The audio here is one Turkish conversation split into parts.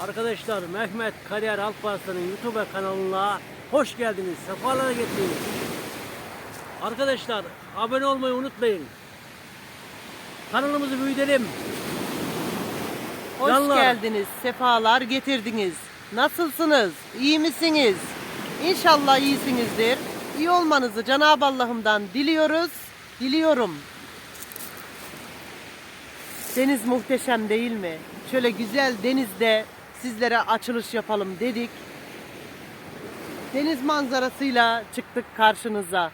Arkadaşlar Mehmet Kariyer Alparslan'ın YouTube kanalına hoş geldiniz. Sefalar getirdiniz. Arkadaşlar abone olmayı unutmayın. Kanalımızı büyütelim. Hoş Canlar. geldiniz, sefalar getirdiniz. Nasılsınız? İyi misiniz? İnşallah iyisinizdir. İyi olmanızı Cenab-ı Allah'ımdan diliyoruz, diliyorum. Deniz muhteşem değil mi? Şöyle güzel denizde sizlere açılış yapalım dedik. Deniz manzarasıyla çıktık karşınıza.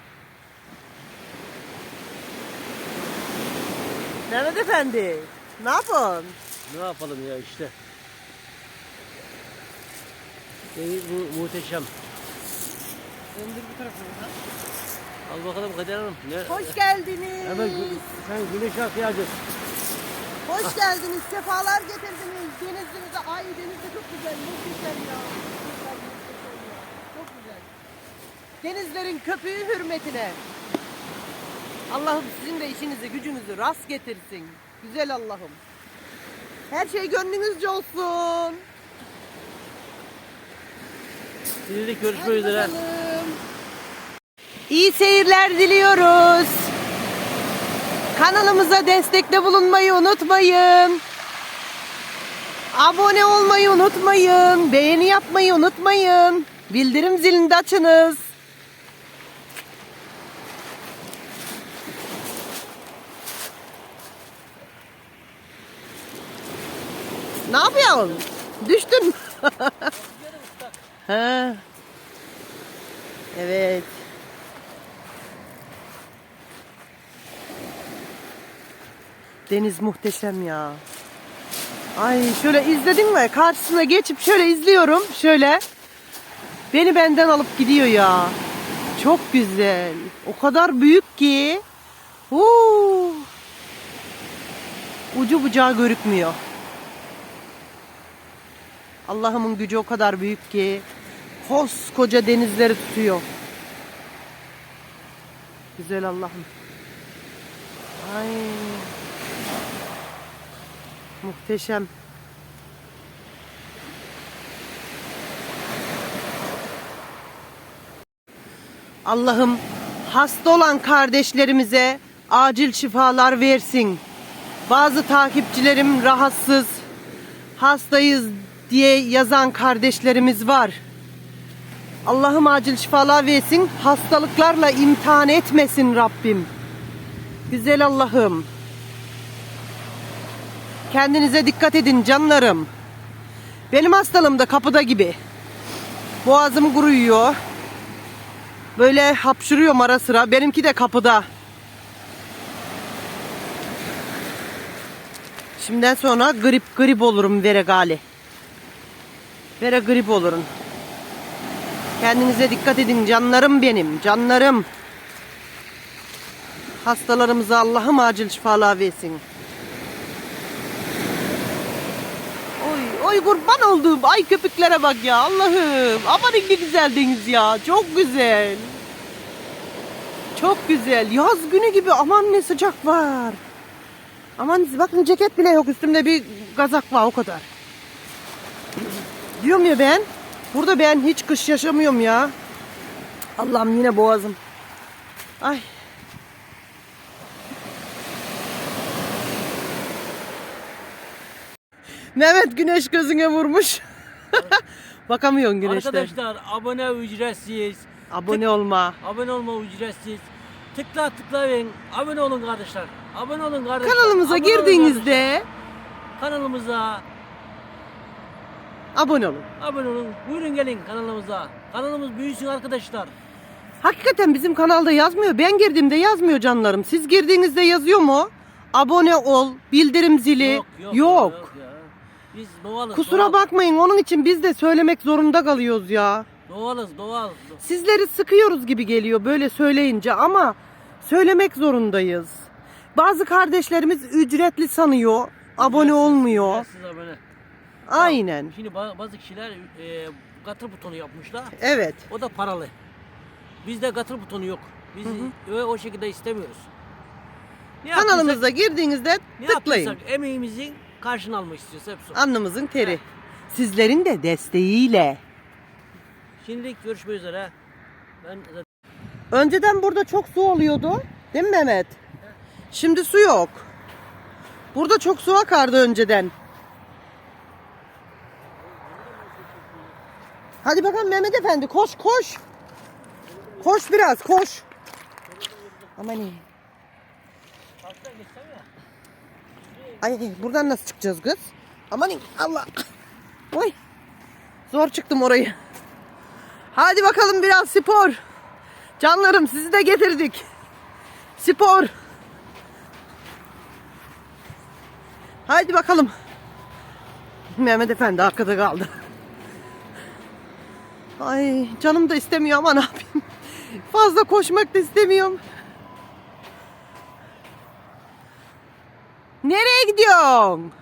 Mehmet Efendi, ne yapın? Ne yapalım ya işte. Deniz bu muhteşem. Al bakalım Kader Hanım. Ne? Hoş geldiniz. Hemen gü- sen güneş ihtiyacı. Hoş geldiniz. Sefalar getirdiniz. Denizinize. Ay deniz de çok güzel. Muhteşem ya. Muhteşem, muhteşem ya. Çok güzel. Denizlerin köpüğü hürmetine. Allah'ım sizin de işinizi gücünüzü rast getirsin. Güzel Allah'ım. Her şey gönlünüzce olsun. Sizlik görüşmek üzere. İyi seyirler diliyoruz. Kanalımıza destekte bulunmayı unutmayın. Abone olmayı unutmayın. Beğeni yapmayı unutmayın. Bildirim zilini de açınız. Ne yapıyorsun? Düştün mü? Evet. Deniz muhteşem ya. Ay şöyle izledin mi? Karşısına geçip şöyle izliyorum. Şöyle. Beni benden alıp gidiyor ya. Çok güzel. O kadar büyük ki. Huu. Ucu bucağı görükmüyor. Allah'ımın gücü o kadar büyük ki koskoca denizleri tutuyor. Güzel Allah'ım. Ay. Muhteşem. Allah'ım hasta olan kardeşlerimize acil şifalar versin. Bazı takipçilerim rahatsız, hastayız diye yazan kardeşlerimiz var. Allah'ım acil şifalar versin, hastalıklarla imtihan etmesin Rabbim. Güzel Allah'ım. Kendinize dikkat edin canlarım. Benim hastalığım da kapıda gibi. Boğazım kuruyor. Böyle hapşırıyorum ara sıra. Benimki de kapıda. Şimdiden sonra grip grip olurum vere gali. Vere grip olurum. Kendinize dikkat edin canlarım benim, canlarım. Hastalarımıza Allah'ım acil şifalar versin. Oy kurban olduğum ay köpüklere bak ya Allah'ım. Aman ne güzel deniz ya. Çok güzel. Çok güzel. Yaz günü gibi aman ne sıcak var. Aman bakın ceket bile yok üstümde bir kazak var o kadar. Diyorum ya ben. Burada ben hiç kış yaşamıyorum ya. Allah'ım yine boğazım. Ay. Mehmet güneş gözüne vurmuş. Bakamıyorsun güneşten. Arkadaşlar abone ücretsiz. Abone olma. Abone olma ücretsiz. Tıkla tıkla verin. Abone olun kardeşler. Abone olun kardeşler. Kanalımıza Abone girdiğinizde kanalımıza abone olun. abone olun. Buyurun gelin kanalımıza. Kanalımız büyüsün arkadaşlar. Hakikaten bizim kanalda yazmıyor. Ben girdiğimde yazmıyor canlarım. Siz girdiğinizde yazıyor mu? Abone ol, bildirim zili. Yok yok. Yok. ya. Biz doğalız. Kusura doğal. bakmayın onun için biz de söylemek zorunda kalıyoruz ya. Doğalız doğal. Sizleri sıkıyoruz gibi geliyor böyle söyleyince ama söylemek zorundayız. Bazı kardeşlerimiz ücretli sanıyor, abone Ücretsiz- olmuyor. ücretsiz abone. Aynen. Şimdi ba- bazı kişiler e, katır butonu yapmışlar. Evet. O da paralı. Bizde katır butonu yok. Biz öyle o şekilde istemiyoruz. Ne Kanalımıza girdiğinizde yaptıysak, ne tıklayın. yaptıysak emeğimizin karşını almak istiyoruz hepsi. o. Alnımızın teri. Sizlerin de desteğiyle. Şimdilik görüşmek üzere. Ben zaten Önceden burada çok su oluyordu. Değil mi Mehmet? Şimdi su yok. Burada çok su akardı önceden. Hadi bakalım Mehmet Efendi koş koş. Koş biraz koş. Aman iyi. Ay buradan nasıl çıkacağız kız? Aman Allah. Oy. Zor çıktım orayı. Hadi bakalım biraz spor. Canlarım sizi de getirdik. Spor. Haydi bakalım. Mehmet Efendi arkada kaldı. Ay canım da istemiyor ama ne yapayım. Fazla koşmak da istemiyorum. Gidiyorsun?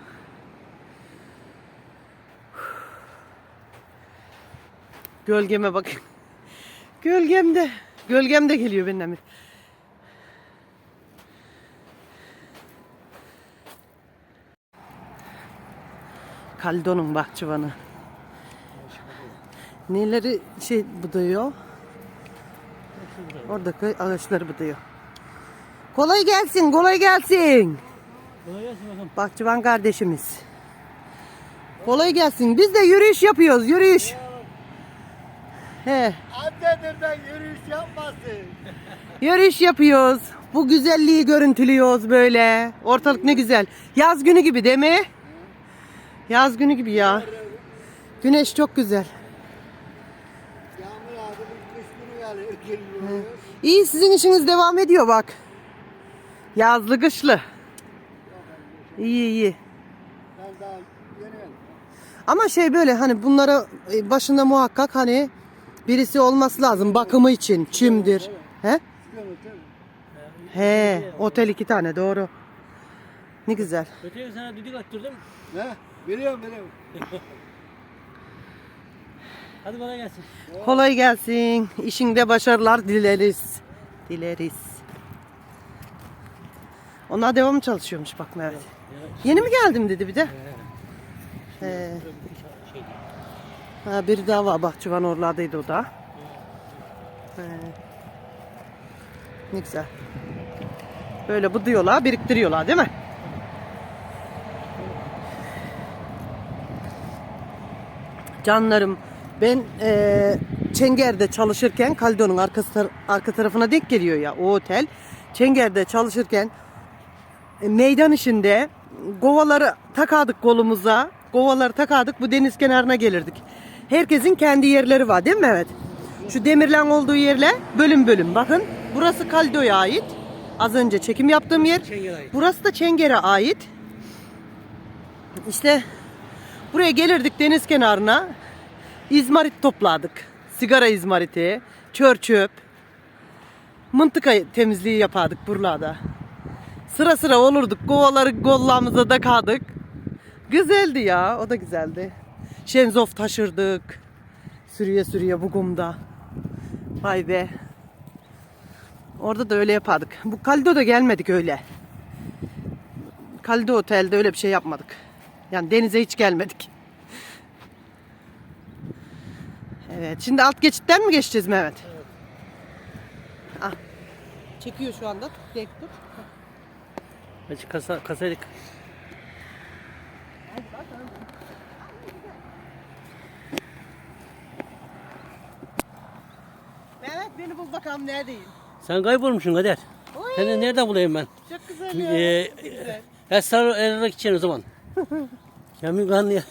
Gölgeme bak. Gölgemde. Gölgemde geliyor benim emir. Kaldon'un bahçıvanı. Neleri şey budayıyor? Oradaki ağaçları budayıyor. Kolay gelsin, kolay gelsin. Kolay gelsin bakalım. Bahçıvan kardeşimiz. Kolay gelsin. Biz de yürüyüş yapıyoruz, yürüyüş. He, Annedirden yürüyüş yapmasın. yürüyüş yapıyoruz. Bu güzelliği görüntülüyoruz böyle. Ortalık ne güzel. Yaz günü gibi değil mi? Yaz günü gibi ya. Güneş çok güzel. Yağmur bir kış günü. İyi sizin işiniz devam ediyor bak. Yazlı kışlı. İyi iyi. Ben daha yeni geldim. Ama şey böyle hani bunlara e, başında muhakkak hani birisi olması lazım bakımı için. Çimdir. He? He, otel iki tane doğru. Ne güzel. Öteki sana düdük attırdım. Ne? Biliyorum biliyorum. Hadi bana gelsin. Kolay gelsin. İşinde başarılar dileriz. Dileriz. Onlar devam çalışıyormuş bak Mehmet. Yeni mi geldim dedi bir de. Şey, Ha, bir daha var bahçıvan oralardaydı o da. He. Ne güzel. Böyle bıdıyorlar, biriktiriyorlar değil mi? Canlarım ben eee Çenger'de çalışırken Kaldon'un tar- arka tarafına denk geliyor ya o otel. Çenger'de çalışırken e, meydan işinde kovaları takardık kolumuza. Kovaları takardık bu deniz kenarına gelirdik. Herkesin kendi yerleri var değil mi Mehmet? Şu demirlen olduğu yerle bölüm bölüm. Bakın burası Kaldo'ya ait. Az önce çekim yaptığım yer. Burası da Çenger'e ait. İşte buraya gelirdik deniz kenarına. İzmarit topladık. Sigara izmariti, çör çöp. Mıntıka temizliği yapardık buralarda. Sıra sıra olurduk. Kovaları kollarımıza takardık. Güzeldi ya. O da güzeldi. Şenzof taşırdık. Sürüye sürüye bu kumda. Vay be. Orada da öyle yapardık. Bu Kaldo'da gelmedik öyle. Kaldo Otel'de öyle bir şey yapmadık. Yani denize hiç gelmedik. Evet. Şimdi alt geçitten mi geçeceğiz Mehmet? Evet. Ah. Çekiyor şu anda. Tek tut. Hadi kasa, kasaydık. Mehmet beni bul bakalım neredeyim. Sen kaybolmuşsun Kader. Oy, Seni nereden bulayım ben? çok güzel ya. Ee, güzel. Esrar Erer'e gideceksin o zaman. Yemin kanlı ya.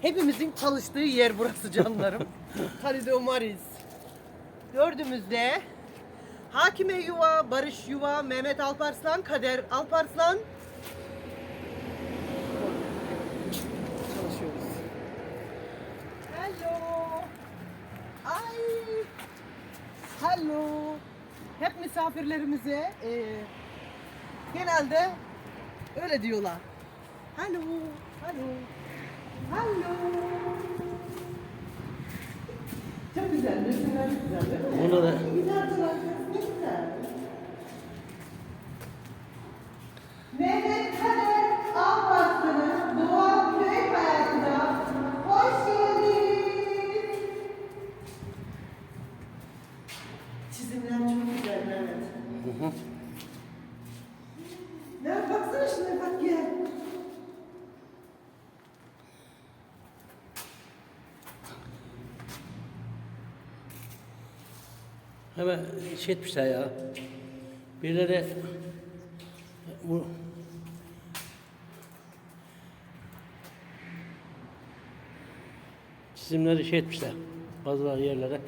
Hepimizin çalıştığı yer burası canlarım. Halide Umaris. Dördümüzde Hakime Yuva, Barış Yuva, Mehmet Alparslan, Kader Alparslan. Çalışıyoruz. Hello. Ay. Hello. Hep misafirlerimize e, genelde öyle diyorlar. Hello. Hello. Hello. Çok güzel, resimler güzel değil mi? Ona da Güzel, güzel, ne güzel. Ne? Hemen şey etmişler ya. Birileri bu çizimleri şey etmişler. Bazı yerlere.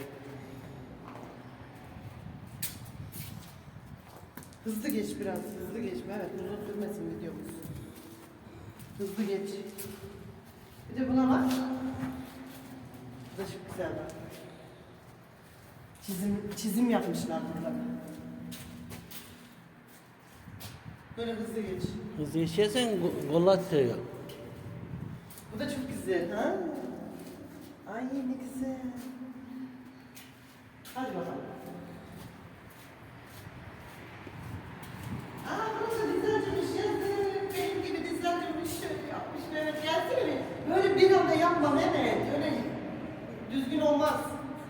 Hızlı geç biraz, hızlı geç. Evet, uzun sürmesin videomuz. Hızlı geç. Bir de buna bak. Bu da çok güzel bak. Çizim, çizim yapmışlar burada. Böyle hızlı geç. Hızlı geçersen gollar titriyor. Bu da çok güzel ha. Ay ne güzel. Hadi bakalım. Aa burası dizlercemiş yazdım. Benim gibi dizlercemiş şöyle yapmış Mehmet. Gelsene bir. Böyle bir anda yapma Mehmet. Öyle düzgün olmaz.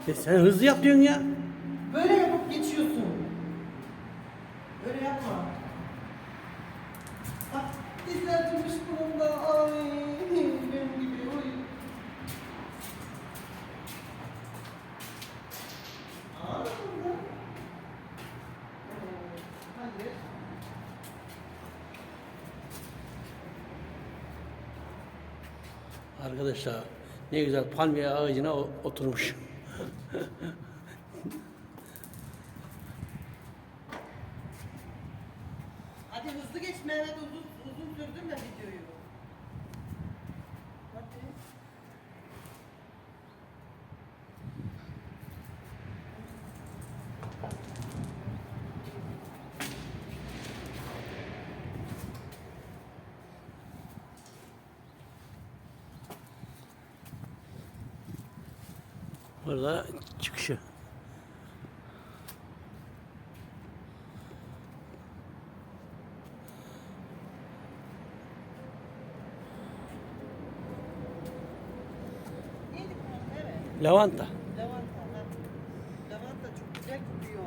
E sen hızlı yap diyorsun ya. Böyle yapıp geçiyorsun. Böyle yapma. Bak bunun da. Ay benim gibi. Oy. Evet, Hadi. Arkadaşlar ne güzel palmiye ağacına oturmuş. Hızlı geç Mehmet uzun uzun sürdürme videoyu. Hadi. Burada çıkışı. Lavanta. Lavanta. Lavanta çok güzel kokuyor.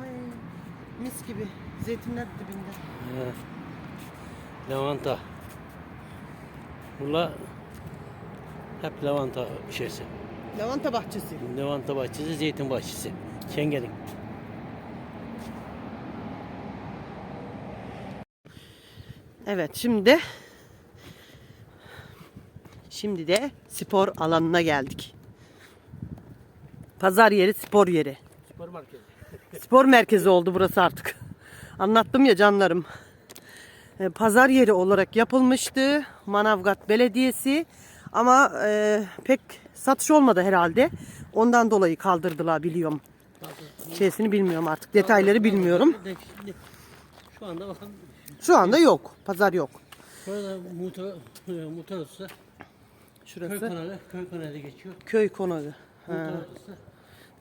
Ay mis gibi. Zeytinler dibinde. Lavanta. Burada hep lavanta şeysi. Lavanta bahçesi. Lavanta bahçesi, zeytin bahçesi. Çengelin. Evet şimdi şimdi de spor alanına geldik. Pazar yeri spor yeri. Spor merkezi. Spor merkezi oldu burası artık. Anlattım ya canlarım. E, Pazar yeri olarak yapılmıştı Manavgat Belediyesi ama e, pek satış olmadı herhalde. Ondan dolayı kaldırdılar biliyorum. Şeysini bilmiyorum artık detayları bilmiyorum. Şu anda bakın Şu anda yok pazar yok. şurada motor, motor odası, köy Şurası kanalı, köy kanalı geçiyor. köy konağı. Ha.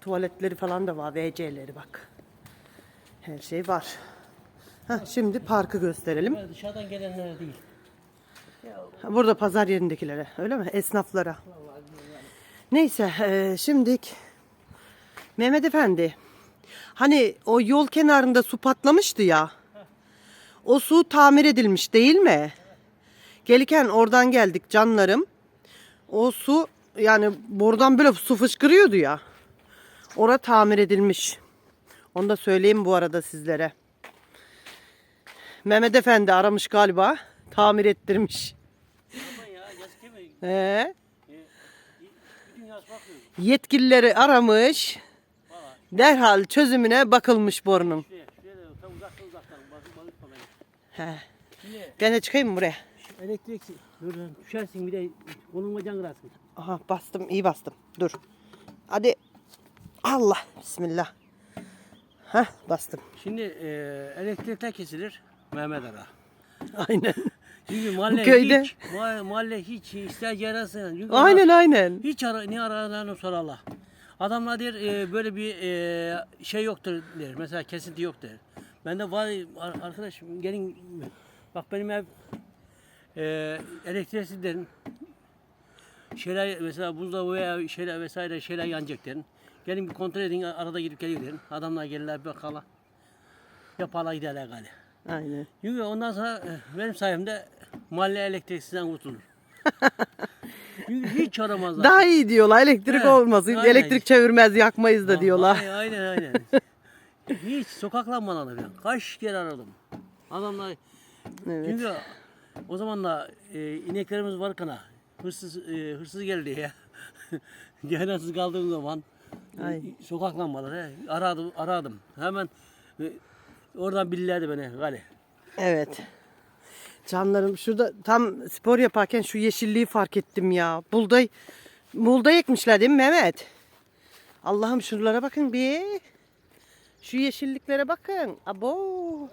Tuvaletleri falan da var WC'leri bak. Her şey var. Heh, şimdi parkı gösterelim. Böyle dışarıdan gelenlere değil. Ha, Burada pazar yerindekilere öyle mi? Esnaflara. Neyse e, şimdi Mehmet Efendi hani o yol kenarında su patlamıştı ya. O su tamir edilmiş değil mi? Gelirken oradan geldik canlarım. O su yani buradan böyle su fışkırıyordu ya. Ora tamir edilmiş. Onu da söyleyeyim bu arada sizlere. Mehmet Efendi aramış galiba. Tamir ettirmiş. Ya. Yetkilileri aramış. Derhal çözümüne bakılmış borunun. Şuraya, şuraya uzaktan uzaktan bakayım. He. Şimdi Ben de çıkayım mı buraya? elektrik buradan düşersin bir de kolun bacağın kırarsın. Aha bastım iyi bastım. Dur. Hadi. Allah. Bismillah. Heh bastım. Şimdi e, elektrikler kesilir. Mehmet Ara. Aynen. Çünkü mahalle köyde- hiç, ma- mahalle hiç ister yarasın. Çünkü Aynen aynen. Hiç ara, ne aralarını sorarlar. Adamlar der e, böyle bir e, şey yoktur der. Mesela kesinti yok der. Ben de var ar- arkadaş gelin bak benim ev e, elektriksiz derim. Şeyler mesela buzdolabı veya şeyler vesaire şeyler yanacak derim. Gelin bir kontrol edin arada gidip geliyor derim. Adamlar gelirler bir bakarlar. Yaparlar giderler galiba. Aynen. Çünkü ondan sonra e, benim sayemde mahalle elektriksizden kurtulur. Çünkü hiç aramazlar. Daha iyi diyorlar elektrik He, olmaz. aynen. Elektrik çevirmez yakmayız da diyorlar. Aynen aynen. hiç sokak lambalarını falan. Kaç kere aradım. Adamlar Evet. çünkü o zaman da e, ineklerimiz varken ha, hırsız e, hırsız geldi ya. Cehennemsiz kaldığım zaman Ay. e, sokak lambaları he, aradım aradım. Hemen e, oradan bilirlerdi beni gale. Evet. Canlarım şurada tam spor yaparken şu yeşilliği fark ettim ya. Buğday, buğday ekmişler değil mi Mehmet? Allah'ım şuralara bakın bir. Şu yeşilliklere bakın. Abo.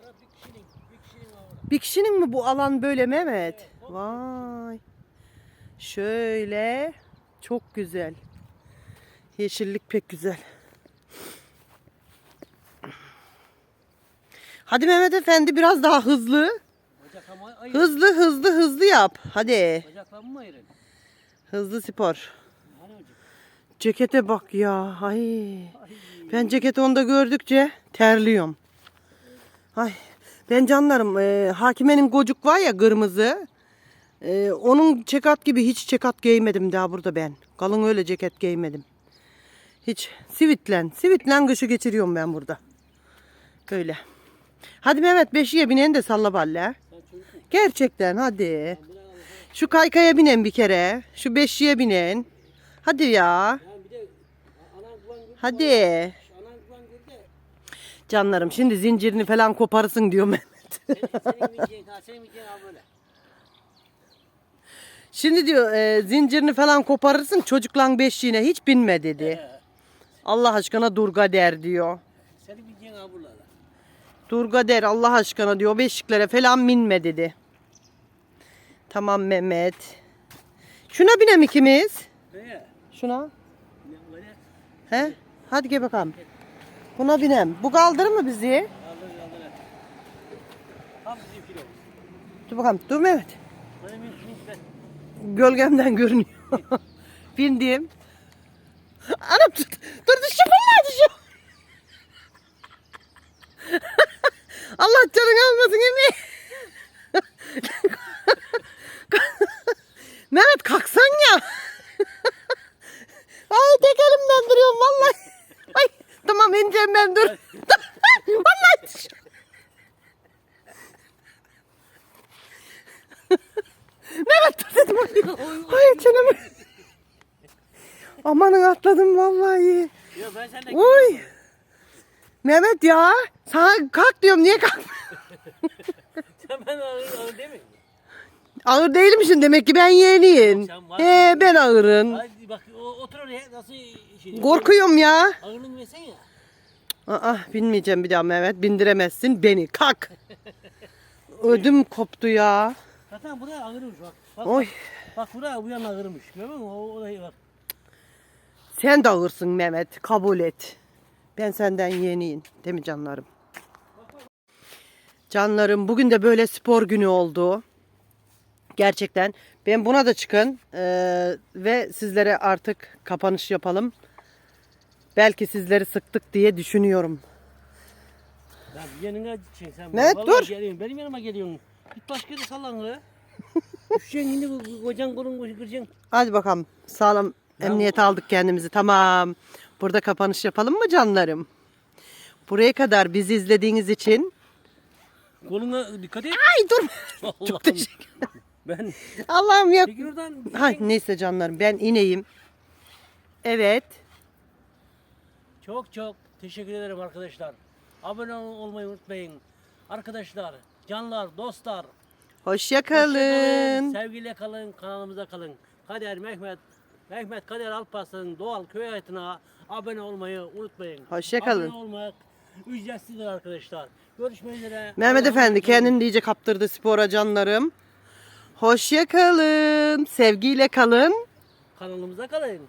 Bir kişinin mi bu alan böyle Mehmet? Vay. Şöyle. Çok güzel. Yeşillik pek güzel. Hadi Mehmet Efendi biraz daha hızlı. Hızlı hızlı hızlı yap. Hadi. Hızlı spor. Hani? Cekete bak ya. Ay. Ben ceketi onda gördükçe terliyorum. Ay. Ben canlarım e, Hakime'nin gocuk var ya kırmızı. E, onun cekat gibi hiç cekat giymedim daha burada ben. Kalın öyle ceket giymedim. Hiç. Sivitlen. Sivitlen kışı geçiriyorum ben burada. Böyle. Hadi Mehmet beşiğe binen de salla balle. Gerçekten hadi. Şu kaykaya binen bir kere. Şu beşiğe binen. Hadi ya. Hadi. Canlarım şimdi zincirini falan koparırsın diyor Mehmet. Senin, senin bileceğin ha senin bileceğin ha böyle. Şimdi diyor e, zincirini falan koparırsın çocuklan beşiğine hiç binme dedi. He. Allah aşkına durga der diyor. Senin bileceğin ha. Durga der Allah aşkına diyor beşiklere falan binme dedi. Tamam Mehmet. Şuna binem ikimiz. Şuna. Ne böyle? He? Hadi gel bakalım. Buna binem. Bu kaldırır mı bizi? Kaldır kaldır. Tam bizim kilo. Dur bakalım. Dur Mehmet. Gölgemden görünüyor. Bindim. Anam tut. Dur düşüyor vallahi düşüyor. Allah canını almasın emin. Mehmet kalksan ya. Ay tek elimden duruyorum vallahi. İneceğim ben dur. vallahi. Mehmet dur dedim. Ay çenemi. Amanın atladım vallahi. Yo ben senden Uy. Mehmet ya. Sana kalk diyorum niye kalk? Sen ben ağır ağır değil mi? Ağır değilmişsin demek ki ben yeğeniyim. Sen var He ben ağırın. Hadi bak o, otur oraya nasıl şey. Korkuyorum ya. Ağırlığını versene ya. Aa, binmeyeceğim bir daha Mehmet. Bindiremezsin beni. Kalk. Ödüm koptu ya. Zaten buraya ağırmış bak. Bak, Oy. bak buraya bu yana ağırmış. Görüyor musun? O, o da bak. Sen de ağırsın Mehmet. Kabul et. Ben senden yeniyim. Değil mi canlarım? Canlarım bugün de böyle spor günü oldu. Gerçekten. Ben buna da çıkın. Ee, ve sizlere artık kapanış yapalım. Belki sizleri sıktık diye düşünüyorum. Ya yanına gideceksin sen. Mehmet, Vallahi dur. Geliyorsun. Benim yanıma geliyorsun. Git başka yere sallan kız. Düşeceksin şimdi bu kocan kolun koşu kıracaksın. Hadi bakalım. Sağlam emniyet aldık kendimizi. Tamam. Burada kapanış yapalım mı canlarım? Buraya kadar bizi izlediğiniz için Koluna dikkat et. Ay dur. Allah'ım. Çok teşekkür Ben Allah'ım ya. Oradan Hay neyse canlarım ben ineyim. Evet. Çok çok teşekkür ederim arkadaşlar. Abone ol- olmayı unutmayın. Arkadaşlar, canlar, dostlar. Hoşça hoşça kalın. Sevgiyle kalın, kanalımıza kalın. Kader Mehmet, Mehmet Kader Alparslan'ın doğal köy hayatına abone olmayı unutmayın. Hoşça kalın. Abone olmak ücretsizdir arkadaşlar. Görüşmek üzere. Mehmet Efendi kendini iyice kaptırdı spora canlarım. Hoşça kalın. Sevgiyle kalın. Kanalımıza kalın.